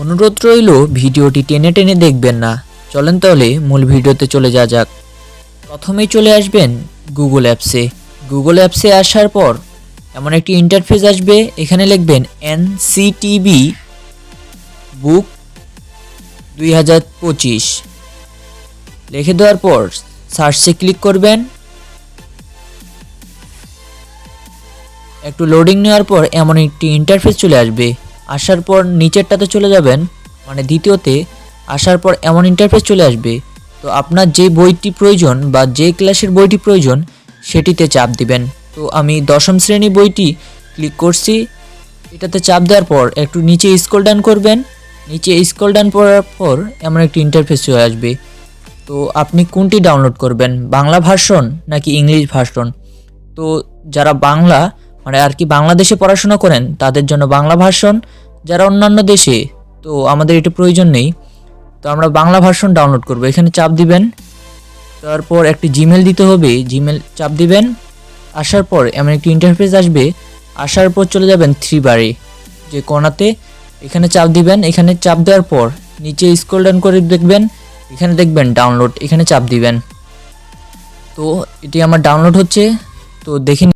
অনুরোধ রইল, ভিডিওটি টেনে টেনে দেখবেন না। চলেন তাহলে মূল ভিডিওতে চলে যা যাক। প্রথমেই চলে আসবেন গুগল অ্যাপসে গুগল অ্যাপসে আসার পর এমন একটি ইন্টারফেস আসবে, এখানে লিখবেন এনসিটিবি বুক দুই হাজার পঁচিশ। লিখে দেওয়ার পর সার্চে ক্লিক করবেন। একটু লোডিং নেওয়ার পর এমন একটি ইন্টারফেস চলে আসবে। আসার পর নিচেরটাতে চলে যাবেন মানে দ্বিতীয়তে আসার পর এমন ইন্টারফেস চলে আসবে। তো আপনার যে বইটি প্রয়োজন বা যে ক্লাসের বইটি প্রয়োজন, সেটিতে চাপ দিবেন। তো আমি দশম শ্রেণি বইটি ক্লিক করছি। এটাতে চাপ দেওয়ার পর একটু নিচে স্কল ডাউন করবেন। নিচে স্কল ডাউন করার পর এমন একটি ইন্টারফেস চলে আসবে। তো আপনি কোনটি ডাউনলোড করবেন, বাংলা ভার্সন নাকি ইংলিশ ভার্সন তো যারা বাংলা মানে আর কি বাংলাদেশে পড়াশোনা করেন, তাদের জন্য বাংলা ভার্সন, যারা অন্যান্য দেশে, তো আমাদের এটা প্রয়োজন নেই। তো আমরা বাংলা ভার্সন ডাউনলোড করব। এখানে চাপ দিবেন, তারপর একটি জিমেল দিতে হবে। জিমেল চাপ দিবেন, আসার পর এমন একটি ইন্টারফেস আসবে, আসার পর চলে যাবেন থ্রি বারে যে কোনাতে এখানে চাপ দিবেন, এখানে চাপ দেওয়ার পর নিচে স্ক্রল ডাউন করে দেখবেন, এখানে দেখবেন ডাউনলোড এখানে চাপ দিবেন। তো এটি আমার ডাউনলোড হচ্ছে, তো দেখে